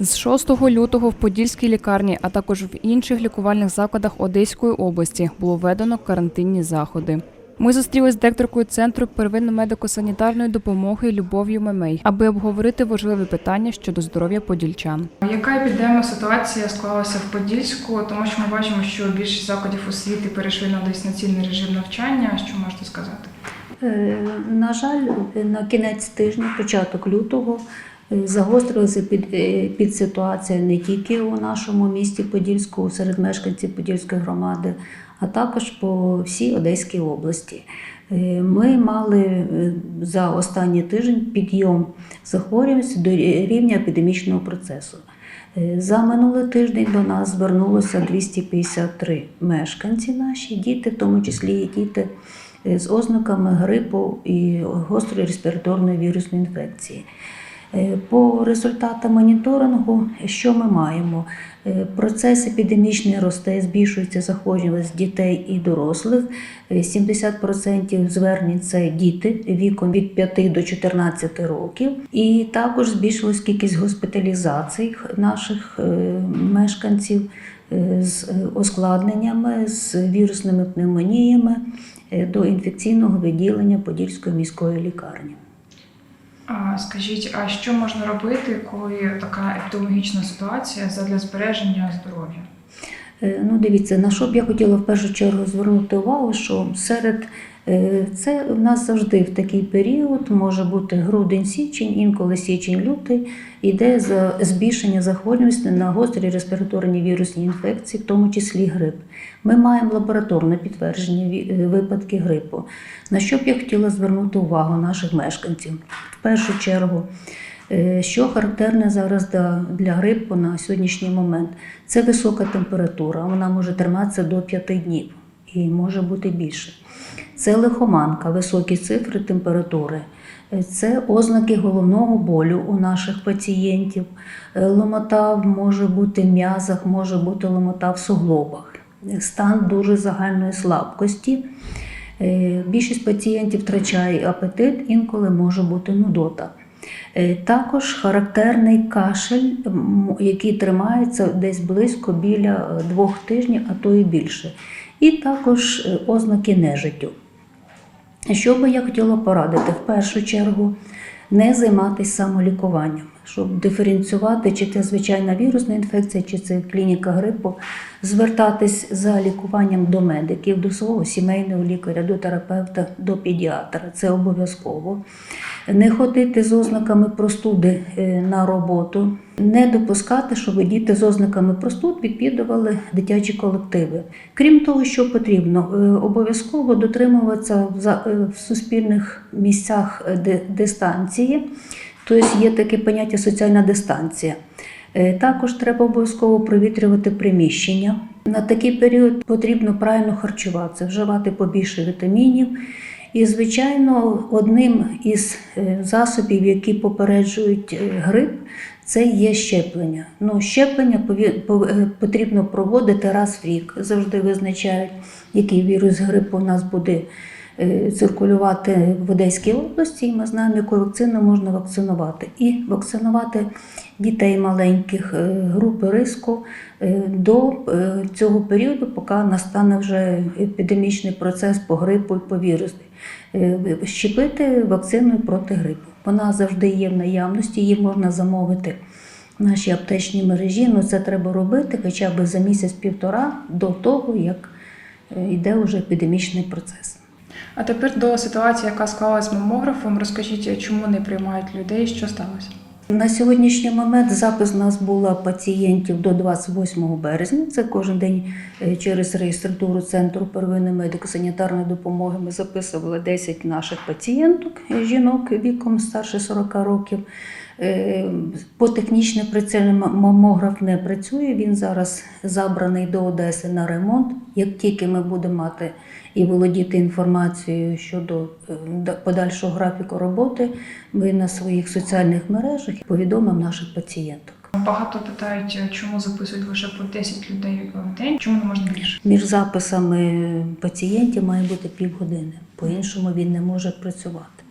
З 6 лютого в Подільській лікарні, а також в інших лікувальних закладах Одеської області було введено карантинні заходи. Ми зустрілися з директоркою центру первинної медико-санітарної допомоги Любов'ю Мемей, аби обговорити важливі питання щодо здоров'я подільчан. Яка епідемія ситуація склалася в Подільську? Тому що ми бачимо, що більшість закладів освіти перейшли на дистанційний режим навчання. Що можете сказати? Е, На жаль, на кінець тижня, початок лютого, е, загострилася під, е, під ситуація не тільки у нашому місті Подільську, серед мешканців Подільської громади, а також по всій Одеській області. Е, Ми мали за останній тиждень підйом захворюваності до рівня епідемічного процесу. За минулий тиждень до нас звернулося 253 мешканці наші, діти, в тому числі і діти з ознаками грипу і гострої респіраторної вірусної інфекції. Е, По результатам моніторингу, що ми маємо? Е, Процес епідемічний росте, збільшується захворюваність дітей і дорослих. Е, 70% звернень це діти віком від 5 до 14 років. І також збільшилась кількість госпіталізацій наших е, мешканців е, з е, ускладненнями, з вірусними пневмоніями е, до інфекційного відділення Подільської міської лікарні. А скажіть, а що можна робити, коли така епідеміологічна ситуація задля збереження здоров'я? Е, Ну, дивіться, на що б я хотіла в першу чергу звернути увагу, що серед е, це в нас завжди в такий період може бути грудень-січень, інколи січень-лютий, йде за збільшення захворюваності на гострі респіраторні вірусні інфекції, в тому числі грип. Ми маємо лабораторне підтвердження е, випадки грипу. На що б я хотіла звернути увагу наших мешканців? В першу чергу. Е, Що характерне зараз для, грипу на сьогоднішній момент? Це висока температура, вона може триматися до 5 днів і може бути більше. Це лихоманка, високі цифри температури. Е, Це ознаки головного болю у наших пацієнтів. Е, Ломота може бути в м'язах, може бути ломота в суглобах. Стан дуже загальної слабкості. Більшість пацієнтів втрачає апетит, інколи може бути нудота. Е, Також характерний кашель, який тримається десь близько біля е, двох тижнів, а то і більше. І також е, ознаки нежиттю. Що би я хотіла порадити? В першу чергу не займатися самолікуванням, щоб диференціювати, чи це звичайна вірусна інфекція, чи це клініка грипу, звертатись за лікуванням до медиків, до свого сімейного лікаря, до терапевта, до педіатра. Це обов'язково. Не ходити з ознаками простуди е, на роботу, не допускати, щоб діти з ознаками простуд відвідували дитячі колективи. Крім того, що потрібно, е, обов'язково дотримуватися в е, суспільних місцях дистанції, тобто є таке поняття соціальна дистанція. Також треба обов'язково провітрювати приміщення. На такий період потрібно правильно харчуватися, вживати побільше вітамінів. І, звичайно, одним із е, засобів, які попереджують е, грип, це є щеплення. Ну, щеплення е, потрібно проводити раз в рік. Завжди визначають, який вірус грипу у нас буде циркулювати в Одеській області, і ми знаємо, якою вакциною можна вакцинувати. І вакцинувати дітей маленьких е, групи риску е, до е, цього періоду, поки настане вже епідемічний процес по грипу і по вірусу. Е, Щепити вакциною проти грипу. Вона завжди є в наявності, її можна замовити в нашій аптечній мережі. Ну це треба робити хоча б за місяць-півтора до того, як е, йде вже епідемічний процес. А тепер до ситуації, яка склалась з мамографом, розкажіть, чому не приймають людей, що сталося? На сьогоднішній момент запис нас була пацієнтів до 28 березня. Це кожен день е, через реєстратуру Центру первинної медико-санітарної допомоги. Ми записували 10 наших пацієнток, жінок віком старше 40 років. Е, По технічним прицільним мамограф не працює. Він зараз забраний до Одеси на ремонт. Як тільки ми будемо мати і володіти інформацією щодо е, подальшого графіку роботи, ми на своїх соціальних мережах повідомимо наших пацієнток. Багато питають, чому записують лише по 10 людей в день, чому не можна більше? Між записами пацієнтів має бути півгодини, по-іншому він не може працювати.